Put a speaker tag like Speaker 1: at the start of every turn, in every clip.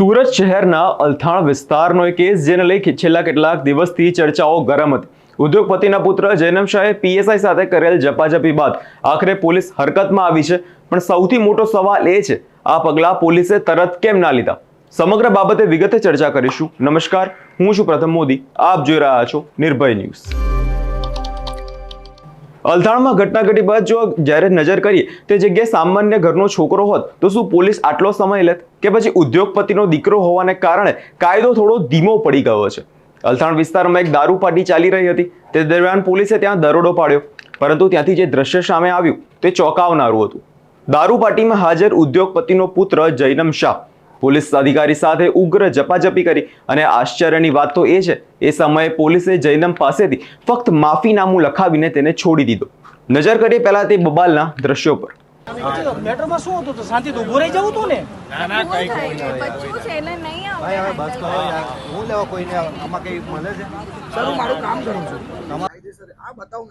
Speaker 1: સુરત શહેરના અલથાણ વિસ્તારનો એક કેસ જેને લઈ છેલ્લા કેટલાક દિવસથી ચર્ચાઓ ગરમ હતી. ઉદ્યોગપતિના પુત્ર જૈનમ શાહે પીએસઆઈ સાથે કરેલ જપાજપી બાદ આખરે પોલીસ હરકતમાં આવી છે, પણ સૌથી મોટો સવાલ એ છે, આ પગલાં પોલીસે તરત કેમ ના લીધા? સમગ્ર બાબતે વિગતે ચર્ચા કરીશું. નમસ્કાર, હું છું પ્રથમ મોદી. આપ જોઈ રહ્યા છો નિર્ભય ન્યૂઝ. અલથાણમાં ઘટના ઘટી બાદ જો જ્યારે નજર કરીએ, તે જગ્યાએ સામાન્ય ઘરનો છોકરો હોત, તો શું પોલીસ આટલો સમય લેત? કે પછી ઉદ્યોગપતિનો દીકરો હોવાને કારણે કાયદો થોડો ધીમો પડી ગયો છે. અલથાણ વિસ્તારમાં એક દારૂ પાર્ટી ચાલી રહી હતી. તે દરમિયાન પોલીસે ત્યાં દરોડો પાડ્યો. પરંતુ ત્યાંથી જે દ્રશ્ય સામે આવ્યું, તે ચોંકાવનારું હતું. દારૂ પાર્ટીમાં હાજર ઉદ્યોગપતિનો પુત્ર જૈનમ શાહ. પોલીસ અધિકારી સાથે ઉગ્ર જપાજપી કરી. અને આશ્ચર્યની વાત તો એ છે એ સમયે પોલીસે જૈનમ પાસેથી ફક્ત માફીનામું લખાવીને તેને છોડી દીધો. નજર કરીએ પહેલા તે બબાલના દ્રશ્યો પર.
Speaker 2: મેટ્રોમાં શું હતું તો શાંતિથી રહી જવું હતું ને?
Speaker 3: બચ્ચું છે એટલે નહીં
Speaker 4: ભાઈ હવે બસ કરો યાર. હું લેવા કોઈને આમાં કઈ મળે છે?
Speaker 2: સર હું મારું કામ કરું છું.
Speaker 4: આ બતાવું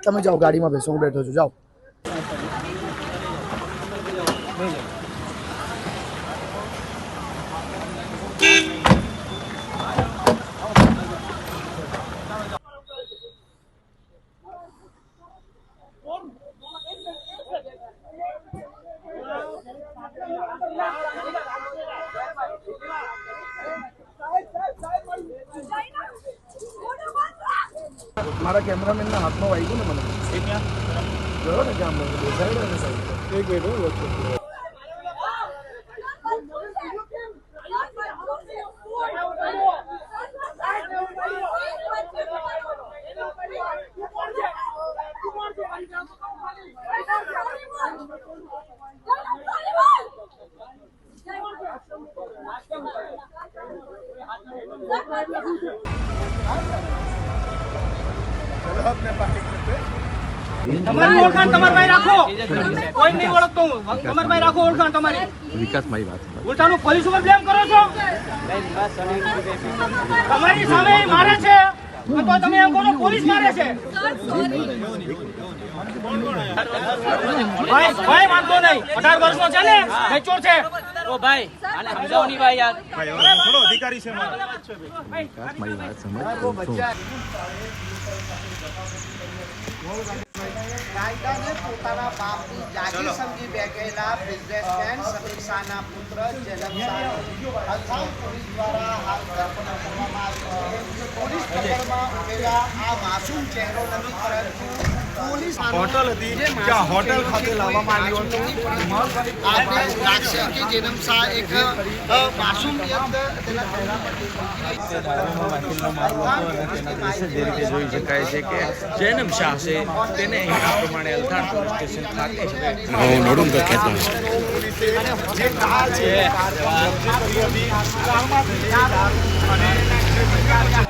Speaker 4: તમે જાઓ ગાડીમાં બેસો હું બેઠો છું જાઓ મારા કેમેરામેનના હાથમાં વાગ્યું ને મને. જોયો ને ક્યાં મને સાઈડ અને સાહેબ એક મિનિટ હું વચ્ચે.
Speaker 2: તમારી ઓળખાણ
Speaker 5: વિકાસ મારી વાત
Speaker 2: ઉલટાનું પોલીસ ઉપર બ્લેમ કરો છો? તમારી સામે મારે છે. તો તમે એમ કહો છો પોલીસ મારે છે. ભાઈ ભાઈ વાંધો નહીં. અઢાર વર્ષનો છે ને? છે.
Speaker 6: ઓ ભાઈ આને સમજાવો નહીં ભાઈ યાર.
Speaker 5: વિકાસ મારી વાત સમજ શું
Speaker 4: કાયદાને પોતાના બાપની જાગીર સમજી બેઠેલા બિઝનેસમેન સમીર પુત્ર શાહ પોલીસ દ્વારા હાલ ધરપકડ કરવામાં આવી છે. પોલીસ પકડમાં ઉભેલા આ માસૂમ ચહેરો નથી પરંતુ હોટલ હતી જ્યાં હોટલ ખાતે લાવવામાં આવ્યો
Speaker 5: જે રીતે જોઈ શકાય છે કે જૈનમ શાહ છે તેને આ પ્રમાણે અલથાણ પોલીસ સ્ટેશન ખાતે
Speaker 4: છે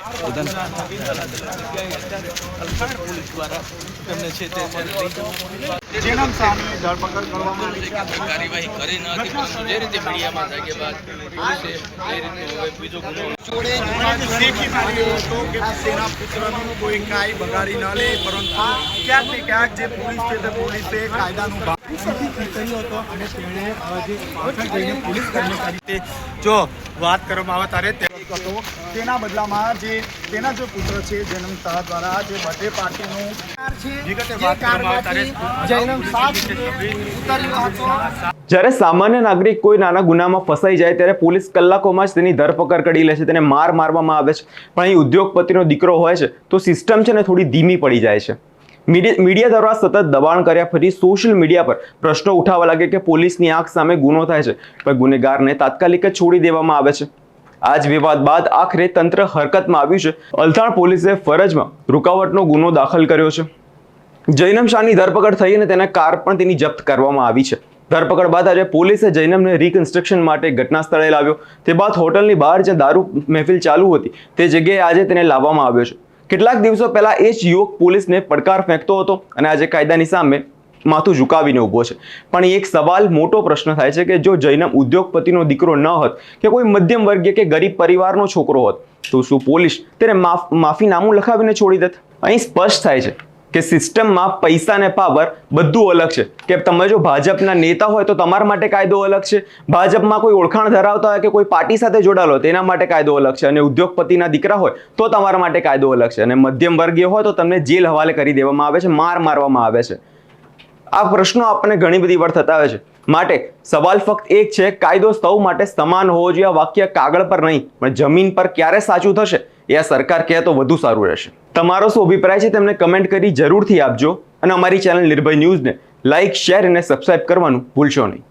Speaker 5: અલથાણ પોલીસ દ્વારા તેમને છે તે લઈ જવામાં
Speaker 4: જેનમ શાહની ધરપકડ કરવામાં આવી છે.
Speaker 6: કાર્યવાહી કરી ન હતી જે રીતે મીડિયામાં જાગ્યા પોલીસે એ રીતનો હવે બીજો ગુનો.
Speaker 4: જોડે હતો કે તેના પુત્રનું કોઈ કાંઈ બગાડી ન લે પરંતુ ક્યાંક ને ક્યાંક જે પોલીસ છે તે પોલીસે કાયદાનું કર્યો હતો અને તેણે જે પાછળ જઈને પોલીસ કર્મચારી જો વાત કરવામાં આવે ત્યારે હતો તેના બદલામાં જે તેના જે પુત્ર છે જન્મ શાહ દ્વારા જે બર્થડે પાર્ટીનું
Speaker 1: જ્યારે સામાન્ય નાગરિક કોઈ નાના ગુનામાં ફસાઈ જાય ત્યારે પોલીસ કલાકોમાં જ તેની ધરપકડ કરી લે છે તેને માર મારવામાં આવે છે. પણ અહીં ઉદ્યોગપતિનો દીકરો હોય છે તો સિસ્ટમ છે ને થોડી ધીમી પડી જાય છે. મીડિયા મીડિયા દ્વારા સતત દબાણ કર્યા પછી સોશિયલ મીડિયા પર પ્રશ્નો ઉઠાવવા લાગે કે પોલીસની આંખ સામે ગુનો થાય છે. પણ ગુનેગારને તાત્કાલિક જ છોડી દેવામાં આવે છે. આ જ વિવાદ બાદ આખરે તંત્ર હરકતમાં આવ્યું છે. અલથાણ પોલીસે ફરજમાં રૂકાવટનો ગુનો દાખલ કર્યો છે. જૈનમ શાહની ધરપકડ થઈ અને તેને કાર પણ તેની જપ્ત કરવામાં આવી છે. ધરપકડ બાદ આજે પોલીસે જૈનમને રિકન્સ્ટ્રક્શન માટે ઘટના સ્થળે લાવ્યો. તે બાદ હોટલની બહાર જે દારૂ મહેફિલ ચાલુ હતી, તે જગ્યાએ આજે તેને લાવવામાં આવ્યો છે. કેટલાક દિવસો પહેલા એ જ યુવક પોલીસને પડકાર ફેંકતો હતો અને આજે કાયદાની સામે માથું ઝુકાવીને ઊભો છે. પણ એક સવાલ મોટો પ્રશ્ન થાય છે કે જો જૈનમ ઉદ્યોગપતિનો દીકરો ન હોત, કે કોઈ મધ્યમ વર્ગીય કે ગરીબ પરિવારનો છોકરો હોત, તો શું પોલીસ તેને માફ, માફીનામું લખાવીને છોડી દેત? અહીં સ્પષ્ટ થાય છે કે સિસ્ટમમાં પૈસા ને પાવર બધું અલગ છે. કે તમે જો ભાજપના નેતા હોય તો તમારા માટે કાયદો અલગ છે. ભાજપમાં કોઈ ઓળખાણ ધરાવતા હોય કે કોઈ પાર્ટી સાથે જોડાયેલો તેના માટે કાયદો અલગ છે. અને ઉદ્યોગપતિના દીકરા હોય તો તમારા માટે કાયદો અલગ છે. અને મધ્યમ વર્ગીય હોય તો તમને જેલ હવાલે કરી દેવામાં આવે છે, માર મારવામાં આવે છે. આ પ્રશ્નો આપણને ઘણી બધી વાર થતા હોય છે. માટે સવાલ ફક્ત એક છે, કાયદો સૌ માટે સમાન હોવો જોઈએ વાક્ય કાગળ પર નહીં, પણ જમીન પર ક્યારે સાચું થશે એ આ સરકાર કહે તો વધુ સારું રહેશે. તમારો શું અભિપ્રાય છે તેમને કમેન્ટ કરી જરૂરથી આપજો અને અમારી ચેનલ નિર્ભય ન્યૂઝને લાઇક શેર અને સબસ્ક્રાઇબ કરવાનું ભૂલશો નહીં.